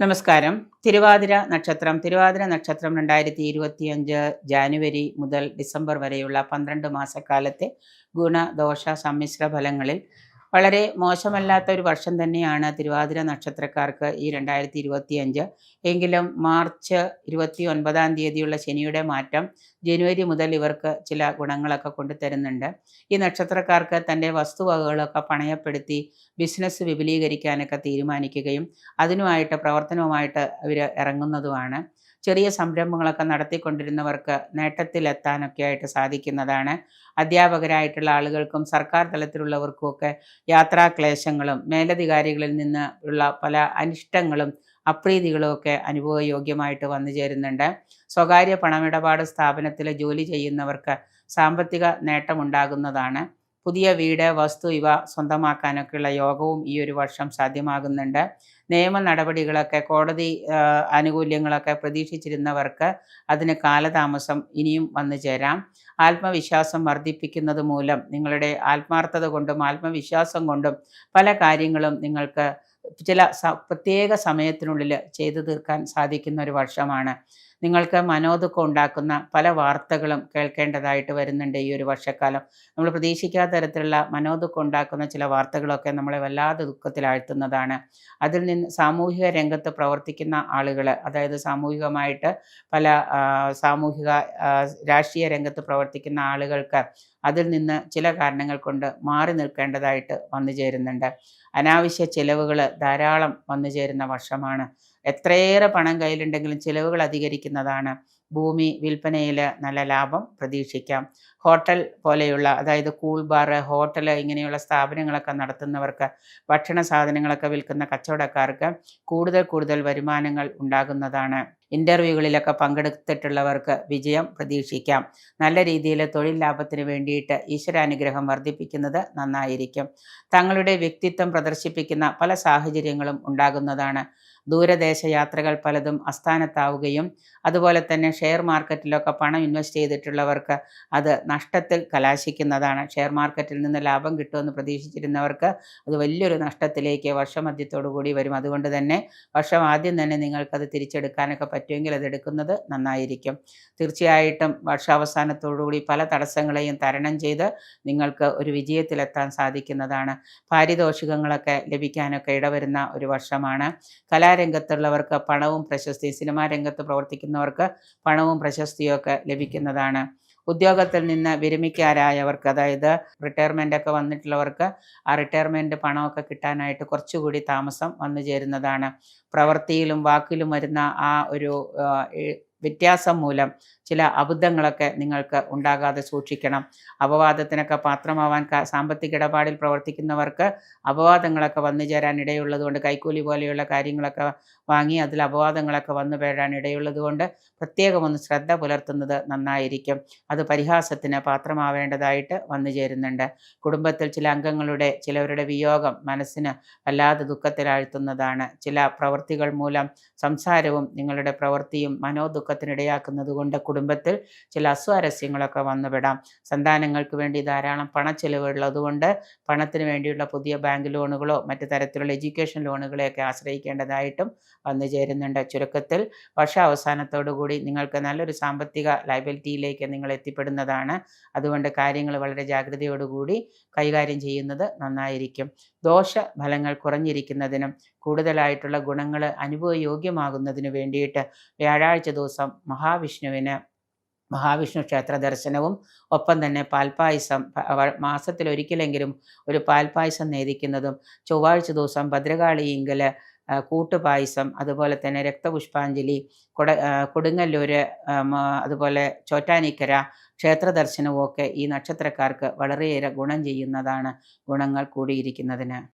നമസ്കാരം. തിരുവാതിര നക്ഷത്രം. തിരുവാതിര നക്ഷത്രം രണ്ടായിരത്തി ഇരുപത്തിയഞ്ച് ജാനുവരി മുതൽ ഡിസംബർ വരെയുള്ള പന്ത്രണ്ട് മാസക്കാലത്തെ ഗുണദോഷ സമ്മിശ്ര ഫലങ്ങളിൽ വളരെ മോശമല്ലാത്ത ഒരു വർഷം തന്നെയാണ് തിരുവാതിര നക്ഷത്രക്കാർക്ക് ഈ രണ്ടായിരത്തി ഇരുപത്തി അഞ്ച് എങ്കിലും മാർച്ച് ഇരുപത്തി ഒൻപതാം തീയതിയുള്ള ശനിയുടെ മാറ്റം ജനുവരി മുതൽ ഇവർക്ക് ചില ഗുണങ്ങളൊക്കെ കൊണ്ടുതരുന്നുണ്ട് ഈ നക്ഷത്രക്കാർക്ക് തന്റെ വസ്തുവകകളൊക്കെ പണയപ്പെടുത്തി ബിസിനസ് വിപുലീകരിക്കാനൊക്കെ തീരുമാനിക്കുകയും അതിനുമായിട്ട് പ്രവർത്തനവുമായിട്ട് ഇവർ ഇറങ്ങുന്നതുമാണ്. ചെറിയ സംരംഭങ്ങളൊക്കെ നടത്തിക്കൊണ്ടിരുന്നവർക്ക് നേട്ടത്തിലെത്താനൊക്കെ ആയിട്ട് സാധിക്കുന്നതാണ്. അധ്യാപകരായിട്ടുള്ള ആളുകൾക്കും സർക്കാർ തലത്തിലുള്ളവർക്കുമൊക്കെ യാത്രാക്ലേശങ്ങളും മേലധികാരികളിൽ നിന്ന് ഉള്ള പല അനിഷ്ടങ്ങളും അപ്രീതികളും ഒക്കെ അനുഭവയോഗ്യമായിട്ട് വന്നു ചേരുന്നുണ്ട്. സ്വകാര്യ പണമിടപാട് സ്ഥാപനത്തിൽ ജോലി ചെയ്യുന്നവർക്ക് സാമ്പത്തിക നേട്ടമുണ്ടാകുന്നതാണ്. പുതിയ വീട് വസ്തു ഇവ സ്വന്തമാക്കാനൊക്കെയുള്ള യോഗവും ഈ ഒരു വർഷം സാധ്യമാകുന്നുണ്ട്. നിയമ നടപടികളൊക്കെ കോടതി ആനുകൂല്യങ്ങളൊക്കെ പ്രതീക്ഷിച്ചിരുന്നവർക്ക് അതിന് കാലതാമസം ഇനിയും വന്നു ചേരാം. ആത്മവിശ്വാസം വർദ്ധിപ്പിക്കുന്നത് മൂലം നിങ്ങളുടെ ആത്മാർത്ഥത കൊണ്ടും ആത്മവിശ്വാസം കൊണ്ടും പല കാര്യങ്ങളും നിങ്ങൾക്ക് ചില പ്രത്യേക സമയത്തിനുള്ളിൽ ചെയ്തു തീർക്കാൻ സാധിക്കുന്ന ഒരു വർഷമാണ്. നിങ്ങൾക്ക് മനോദുഃഖം ഉണ്ടാക്കുന്ന പല വാർത്തകളും കേൾക്കേണ്ടതായിട്ട് വരുന്നുണ്ട് ഈ ഒരു വർഷക്കാലം. നമ്മൾ പ്രതീക്ഷിക്കാത്ത തരത്തിലുള്ള മനോദുഃഖം ഉണ്ടാക്കുന്ന ചില വാർത്തകളൊക്കെ നമ്മളെ വല്ലാതെ ദുഃഖത്തിലാഴ്ത്തുന്നതാണ്. അതിൽ നിന്ന് സാമൂഹിക രംഗത്ത് പ്രവർത്തിക്കുന്ന ആളുകൾ അതായത് സാമൂഹികമായിട്ട് പല സാമൂഹിക രാഷ്ട്രീയ രംഗത്ത് പ്രവർത്തിക്കുന്ന ആളുകൾക്ക് അതിൽ നിന്ന് ചില കാരണങ്ങൾ കൊണ്ട് മാറി നിൽക്കേണ്ടതായിട്ട് വന്നു ചേരുന്നുണ്ട്. അനാവശ്യ ചിലവുകൾ ധാരാളം വന്നു ചേരുന്ന വർഷമാണ്. എത്രയേറെ പണം കയ്യിലുണ്ടെങ്കിലും ചിലവുകൾ അധികരിക്കുന്നതാണ്. ഭൂമി വിൽപ്പനയിൽ നല്ല ലാഭം പ്രതീക്ഷിക്കാം. ഹോട്ടൽ പോലെയുള്ള അതായത് കൂൾ ബാർ ഹോട്ടൽ ഇങ്ങനെയുള്ള സ്ഥാപനങ്ങളൊക്കെ നടത്തുന്നവർക്ക് ഭക്ഷണ സാധനങ്ങളൊക്കെ വിൽക്കുന്ന കച്ചവടക്കാർക്ക് കൂടുതൽ കൂടുതൽ വരുമാനങ്ങൾ ഉണ്ടാകുന്നതാണ്. ഇന്റർവ്യൂകളിലൊക്കെ പങ്കെടുത്തിട്ടുള്ളവർക്ക് വിജയം പ്രതീക്ഷിക്കാം. നല്ല രീതിയിൽ തൊഴിൽ ലാഭത്തിന് വേണ്ടിയിട്ട് ഈശ്വരാനുഗ്രഹം വർദ്ധിപ്പിക്കുന്നത് നന്നായിരിക്കും. തങ്ങളുടെ വ്യക്തിത്വം പ്രദർശിപ്പിക്കുന്ന പല സാഹചര്യങ്ങളും ഉണ്ടാകുന്നതാണ്. ദൂരദേശ യാത്രകൾ പലതും അസ്ഥാനത്താവുകയും അതുപോലെ തന്നെ ഷെയർ മാർക്കറ്റിലൊക്കെ പണം ഇൻവെസ്റ്റ് ചെയ്തിട്ടുള്ളവർക്ക് അത് നഷ്ടത്തിൽ കലാശിക്കുന്നതാണ്. ഷെയർ മാർക്കറ്റിൽ നിന്ന് ലാഭം കിട്ടുമെന്ന് പ്രതീക്ഷിച്ചിരുന്നവർക്ക് അത് വലിയൊരു നഷ്ടത്തിലേക്ക് വർഷമധ്യത്തോടു കൂടി വരും. അതുകൊണ്ട് തന്നെ വർഷം ആദ്യം തന്നെ നിങ്ങൾക്കത് തിരിച്ചെടുക്കാനൊക്കെ പറ്റുമെങ്കിൽ അത് എടുക്കുന്നത് നന്നായിരിക്കും. തീർച്ചയായിട്ടും വർഷാവസാനത്തോടുകൂടി പല തടസ്സങ്ങളെയും തരണം ചെയ്ത് നിങ്ങൾക്ക് ഒരു വിജയത്തിലെത്താൻ സാധിക്കുന്നതാണ്. പാരിതോഷികങ്ങളൊക്കെ ലഭിക്കാനൊക്കെ ഇടവരുന്ന ഒരു വർഷമാണ്. കലാരംഗത്തുള്ളവർക്ക് പണവും പ്രശസ്തിയും സിനിമാ രംഗത്ത് പ്രവർത്തിക്കുന്നവർക്ക് പണവും പ്രശസ്തിയും ഒക്കെ ലഭിക്കുന്നതാണ്. ഉദ്യോഗത്തിൽ നിന്ന് വിരമിക്കാരായവർക്ക് അതായത് റിട്ടയർമെന്റ് ഒക്കെ വന്നിട്ടുള്ളവർക്ക് ആ റിട്ടയർമെന്റ് പണമൊക്കെ കിട്ടാനായിട്ട് കുറച്ചുകൂടി താമസം വന്നു ചേരുന്നതാണ്. പ്രവൃത്തിയിലും വാക്കിലും വരുന്ന ആ ഒരു വ്യത്യാസം മൂലം ചില അബദ്ധങ്ങളൊക്കെ നിങ്ങൾക്ക് ഉണ്ടാകാതെ സൂക്ഷിക്കണം. അപവാദത്തിനൊക്കെ പാത്രമാവാൻ സാമ്പത്തിക ഇടപാടിൽ പ്രവർത്തിക്കുന്നവർക്ക് അപവാദങ്ങളൊക്കെ വന്നു ചേരാൻ ഇടയുള്ളതുകൊണ്ട് കൈക്കൂലി പോലെയുള്ള കാര്യങ്ങളൊക്കെ വാങ്ങി അതിൽ അപവാദങ്ങളൊക്കെ വന്നു പേരാൻ ഇടയുള്ളതുകൊണ്ട് പ്രത്യേകം ഒന്ന് ശ്രദ്ധ പുലർത്തുന്നത് നന്നായിരിക്കും. അത് പരിഹാസത്തിന് പാത്രമാവേണ്ടതായിട്ട് വന്നു ചേരുന്നുണ്ട്. കുടുംബത്തിൽ ചില അംഗങ്ങളുടെ ചിലവരുടെ വിയോഗം മനസ്സിന് വല്ലാതെ ദുഃഖത്തിലാഴ്ത്തുന്നതാണ്. ചില പ്രവൃത്തികൾ മൂലം സംസാരവും നിങ്ങളുടെ പ്രവൃത്തിയും മനോദുഃഖത്തിനിടയാക്കുന്നത് കൊണ്ട് കുടുംബത്തിൽ ചില അസ്വാരസ്യങ്ങളൊക്കെ വന്നുവിടാം. സന്താനങ്ങൾക്ക് വേണ്ടി ധാരാളം പണച്ചെലവുള്ളതുകൊണ്ട് പണത്തിന് വേണ്ടിയുള്ള പുതിയ ബാങ്ക് ലോണുകളോ മറ്റു തരത്തിലുള്ള എഡ്യൂക്കേഷൻ ലോണുകളെയൊക്കെ ആശ്രയിക്കേണ്ടതായിട്ടും വന്നു ചേരുന്നുണ്ട്. ചുരുക്കത്തിൽ വർഷാവസാനത്തോടുകൂടി നിങ്ങൾക്ക് നല്ലൊരു സാമ്പത്തിക ലൈബിലിറ്റിയിലേക്ക് നിങ്ങൾ എത്തിപ്പെടുന്നതാണ്. അതുകൊണ്ട് കാര്യങ്ങൾ വളരെ ജാഗ്രതയോടുകൂടി കൈകാര്യം ചെയ്യുന്നത് നന്നായിരിക്കും. ദോഷ ഫലങ്ങൾ കുറഞ്ഞിരിക്കുന്നതിനും കൂടുതലായിട്ടുള്ള ഗുണങ്ങൾ അനുഭവയോഗ്യമാകുന്നതിന് വേണ്ടിയിട്ട് വ്യാഴാഴ്ച ദിവസം മഹാവിഷ്ണുവിന് മഹാവിഷ്ണു ക്ഷേത്ര ദർശനവും ഒപ്പം തന്നെ പാൽപ്പായസം മാസത്തിലൊരിക്കലെങ്കിലും ഒരു പാൽപ്പായസം നേദിക്കുന്നതും ചൊവ്വാഴ്ച ദിവസം ഭദ്രകാളിയിങ്കൽ കൂട്ടുപായസം അതുപോലെ തന്നെ രക്തപുഷ്പാഞ്ജലി കൊട കൊടുങ്ങല്ലൂര് അതുപോലെ ചോറ്റാനിക്കര ക്ഷേത്ര ദർശനവും ഒക്കെ ഈ നക്ഷത്രക്കാർക്ക് വളരെയേറെ ഗുണം ചെയ്യുന്നതാണ് ഗുണങ്ങൾ കൂടിയിരിക്കുന്നതിന്.